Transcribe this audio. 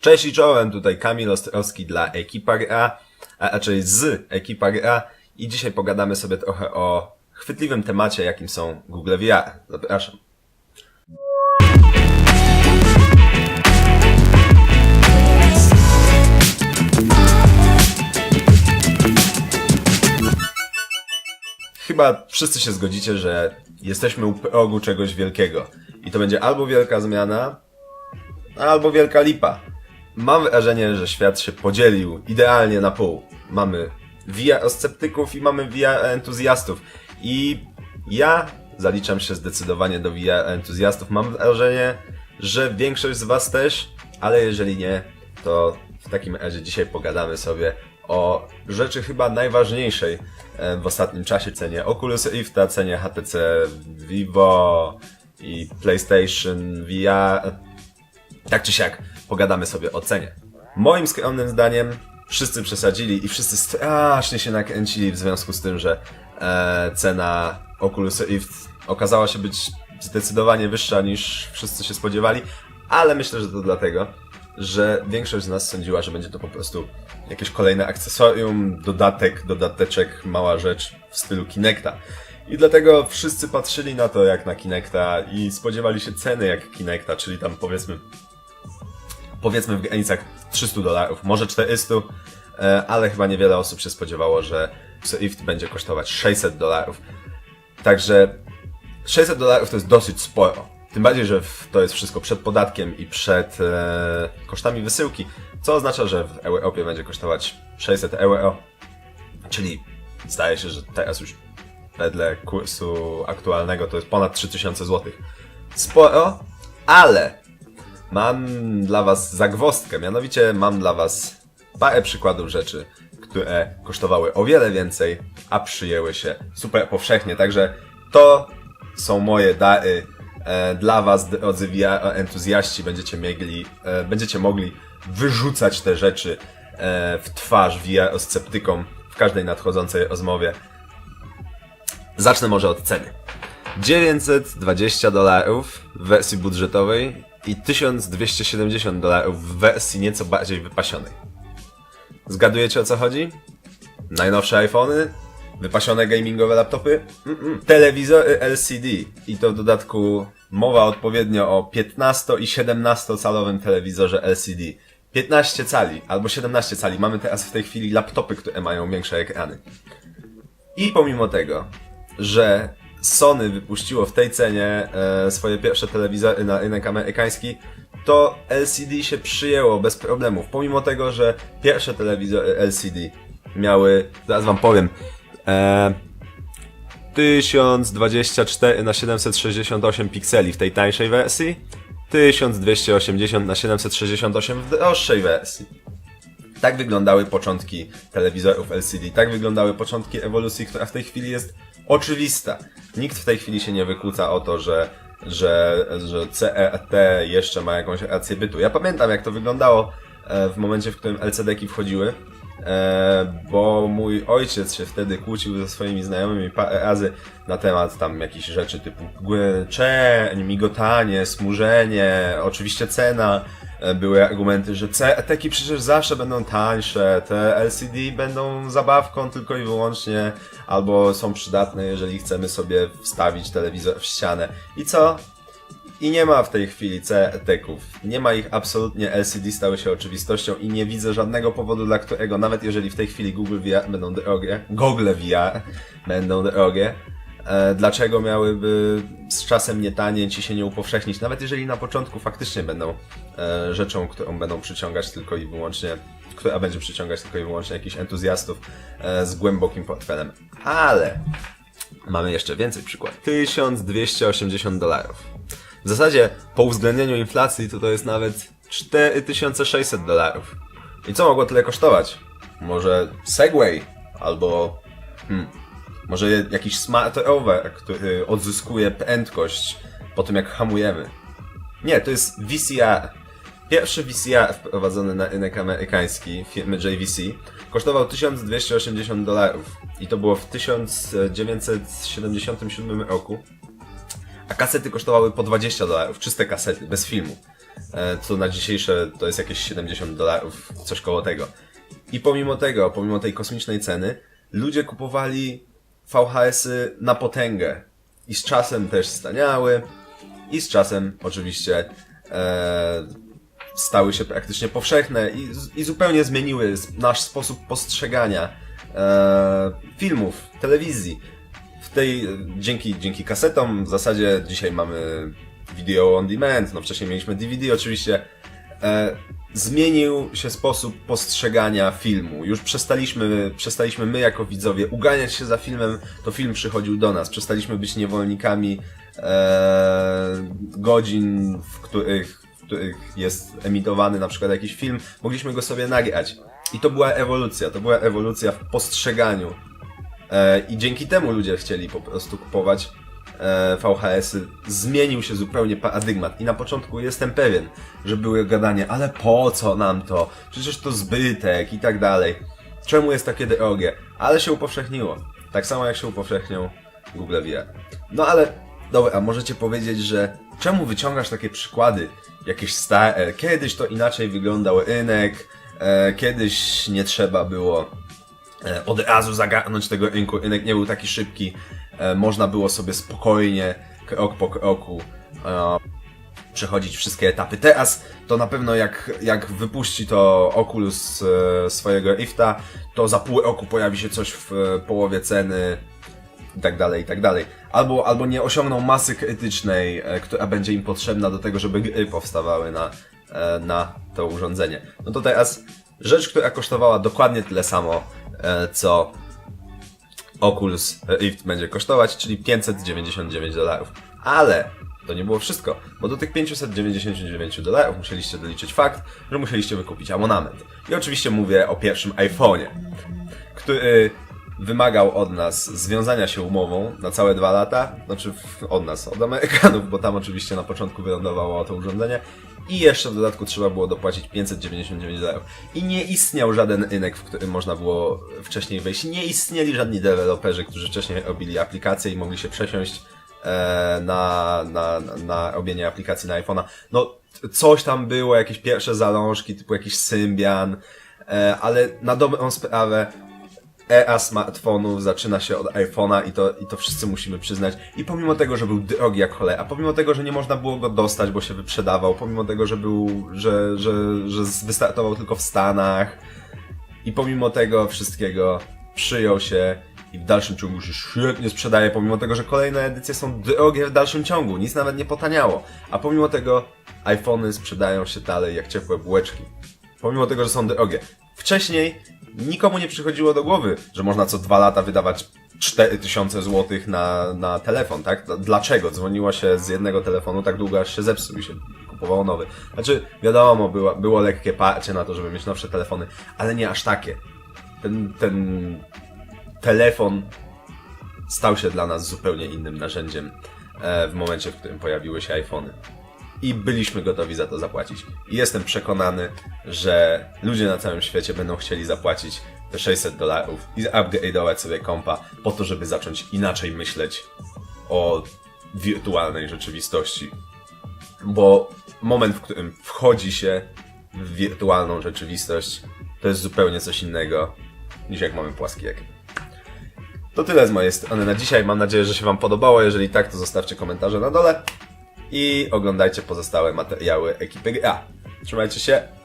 Cześć i czołem, tutaj Kamil Ostrowski dla Ekipar A, a raczej z Ekipar A i dzisiaj pogadamy sobie trochę o chwytliwym temacie, jakim są Google VR. Zapraszam. Chyba wszyscy się zgodzicie, że jesteśmy u progu czegoś wielkiego. I to będzie albo wielka zmiana, albo wielka lipa. Mam wrażenie, że świat się podzielił idealnie na pół. Mamy VR sceptyków i mamy VR entuzjastów. I ja zaliczam się zdecydowanie do VR entuzjastów. Mam wrażenie, że większość z Was też, ale jeżeli nie, to w takim razie dzisiaj pogadamy sobie o rzeczy chyba najważniejszej e, w ostatnim czasie cenie Oculus Rifta, cenie HTC Vivo i PlayStation VR. Tak czy siak, pogadamy sobie o cenie. Moim skromnym zdaniem wszyscy przesadzili i wszyscy strasznie się nakręcili w związku z tym, że e, cena Oculus Rift okazała się być zdecydowanie wyższa niż wszyscy się spodziewali, ale myślę, że to dlatego, że większość z nas sądziła, że będzie to po prostu jakieś kolejne akcesorium, dodatek, dodateczek, mała rzecz w stylu Kinecta. I dlatego wszyscy patrzyli na to jak na Kinecta i spodziewali się ceny jak Kinecta, czyli tam powiedzmy powiedzmy w granicach 300 dolarów, może 400, e, ale chyba niewiele osób się spodziewało, że Swift będzie kosztować 600 dolarów. Także 600 dolarów to jest dosyć sporo. Tym bardziej, że to jest wszystko przed podatkiem i przed e, kosztami wysyłki, co oznacza, że w Europie będzie kosztować 600 euro, czyli zdaje się, że teraz już wedle kursu aktualnego to jest ponad 3000 zł. Sporo, ale mam dla Was zagwozdkę, mianowicie mam dla Was parę przykładów rzeczy, które kosztowały o wiele więcej, a przyjęły się super powszechnie. Także to są moje dary e, dla Was, drodzy VR entuzjaści. Będziecie, e, będziecie mogli wyrzucać te rzeczy e, w twarz VR sceptykom w każdej nadchodzącej rozmowie. Zacznę może od ceny. 920 dolarów w wersji budżetowej i 1270 dolarów w wersji nieco bardziej wypasionej. Zgadujecie o co chodzi? Najnowsze iPhony? Wypasione gamingowe laptopy? Mm-mm. Telewizory LCD i to w dodatku mowa odpowiednio o 15 i 17 calowym telewizorze LCD. 15 cali albo 17 cali. Mamy teraz w tej chwili laptopy, które mają większe ekrany. I pomimo tego, że Sony wypuściło w tej cenie e, swoje pierwsze telewizory na rynek amerykański, to LCD się przyjęło bez problemów. Pomimo tego, że pierwsze telewizory LCD miały, zaraz wam powiem, e, 1024 na 768 pikseli w tej tańszej wersji, 1280 na 768 w droższej wersji. Tak wyglądały początki telewizorów LCD, tak wyglądały początki ewolucji, która w tej chwili jest oczywista. Nikt w tej chwili się nie wykłóca o to, że, że, że CRT jeszcze ma jakąś rację bytu. Ja pamiętam, jak to wyglądało e, w momencie, w którym LCD-ki wchodziły, e, bo mój ojciec się wtedy kłócił ze swoimi znajomymi parę razy na temat tam jakichś rzeczy typu czerń, migotanie, smużenie, oczywiście cena. E, Były argumenty, że CRT-ki przecież zawsze będą tańsze, te LCD będą zabawką tylko i wyłącznie, albo są przydatne, jeżeli chcemy sobie wstawić telewizor w ścianę. I co? I nie ma w tej chwili CRT-ków. Nie ma ich absolutnie, LCD stały się oczywistością i nie widzę żadnego powodu, dla którego, nawet jeżeli w tej chwili Google VR będą drogie, Google VR będą drogie, dlaczego miałyby z czasem nie tanieć i się nie upowszechnić, nawet jeżeli na początku faktycznie będą e, rzeczą, którą będą przyciągać tylko i wyłącznie, która będzie przyciągać tylko i wyłącznie jakichś entuzjastów e, z głębokim portfelem. Ale mamy jeszcze więcej przykładów. 1280 dolarów. W zasadzie po uwzględnieniu inflacji to to jest nawet 4600 dolarów. I co mogło tyle kosztować? Może Segway albo hmm, może jakiś smart rower, który odzyskuje prędkość po tym jak hamujemy. Nie, to jest VCR. Pierwszy VCR wprowadzony na rynek amerykański firmy JVC kosztował 1280 dolarów i to było w 1977 roku. A kasety kosztowały po 20 dolarów, czyste kasety, bez filmu. e, co na dzisiejsze to jest jakieś 70 dolarów, coś koło tego. I pomimo tego, pomimo tej kosmicznej ceny, ludzie kupowali VHS-y na potęgę. I z czasem też staniały, i z czasem oczywiście e, stały się praktycznie powszechne i, i zupełnie zmieniły nasz sposób postrzegania e, filmów, telewizji. W tej, dzięki, dzięki kasetom w zasadzie dzisiaj mamy video on demand, no wcześniej mieliśmy DVD oczywiście. E, zmienił się sposób postrzegania filmu. Już przestaliśmy, przestaliśmy my jako widzowie uganiać się za filmem, to film przychodził do nas. Przestaliśmy być niewolnikami e, godzin, w których, w których jest emitowany na przykład jakiś film. Mogliśmy go sobie nagrać. I to była ewolucja, to była ewolucja w postrzeganiu E, I dzięki temu ludzie chcieli po prostu kupować VHS-y. Zmienił się zupełnie paradygmat. I na początku jestem pewien, że były gadanie, ale po co nam to? Przecież to zbytek i tak dalej. Czemu jest takie drogie? Ale się upowszechniło. Tak samo jak się upowszechnią Google VR. No ale, dobra, a możecie powiedzieć, że czemu wyciągasz takie przykłady? Jakieś stare, kiedyś to inaczej wyglądał rynek, e, kiedyś nie trzeba było e, od razu zagarnąć tego rynku. Rynek nie był taki szybki. E, Można było sobie spokojnie, krok po kroku, e, przechodzić wszystkie etapy. Teraz to na pewno jak, jak wypuści to Oculus e, swojego Rifta, to za pół roku pojawi się coś w połowie ceny i tak dalej, i tak dalej. Albo, albo nie osiągną masy krytycznej, która będzie im potrzebna do tego, żeby gry powstawały na, na to urządzenie. No to teraz rzecz, która kosztowała dokładnie tyle samo, co Oculus Rift będzie kosztować, czyli 599 dolarów. Ale to nie było wszystko, bo do tych 599 dolarów musieliście doliczyć fakt, że musieliście wykupić abonament. I oczywiście mówię o pierwszym iPhone'ie, który wymagał od nas związania się umową na całe dwa lata, znaczy od nas, od Amerykanów, bo tam oczywiście na początku wylądowało to urządzenie i jeszcze w dodatku trzeba było dopłacić 599 dolarów. I nie istniał żaden rynek, w którym można było wcześniej wejść. Nie istnieli żadni deweloperzy, którzy wcześniej robili aplikacje i mogli się przesiąść e, na, na, na robienie aplikacji na iPhone'a. No, coś tam było, jakieś pierwsze zalążki, typu jakiś Symbian, e, ale na dobrą sprawę era smartfonów zaczyna się od iPhone'a i to, i to wszyscy musimy przyznać. I pomimo tego, że był drogi jak cholera, pomimo tego, że nie można było go dostać, bo się wyprzedawał, pomimo tego, że był, że, że, że wystartował tylko w Stanach i pomimo tego wszystkiego przyjął się i w dalszym ciągu się świetnie sprzedaje, pomimo tego, że kolejne edycje są drogie w dalszym ciągu, nic nawet nie potaniało. A pomimo tego iPhony sprzedają się dalej jak ciepłe bułeczki. Pomimo tego, że są drogie. Wcześniej nikomu nie przychodziło do głowy, że można co dwa lata wydawać 4000 zł na, na telefon, tak? Dlaczego? Dzwoniło się z jednego telefonu tak długo, aż się zepsuł i się kupowało nowy. Znaczy, wiadomo, było, było lekkie parcie na to, żeby mieć nowsze telefony, ale nie aż takie. Ten, ten telefon stał się dla nas zupełnie innym narzędziem e, w momencie, w którym pojawiły się iPhony. I byliśmy gotowi za to zapłacić. I jestem przekonany, że ludzie na całym świecie będą chcieli zapłacić te 600 dolarów i upgrade'ować sobie kompa po to, żeby zacząć inaczej myśleć o wirtualnej rzeczywistości. Bo moment, w którym wchodzi się w wirtualną rzeczywistość, to jest zupełnie coś innego niż jak mamy płaski ekran. To tyle z mojej strony na dzisiaj. Mam nadzieję, że się Wam podobało. Jeżeli tak, to zostawcie komentarze na dole i oglądajcie pozostałe materiały ekipy GA. Trzymajcie się.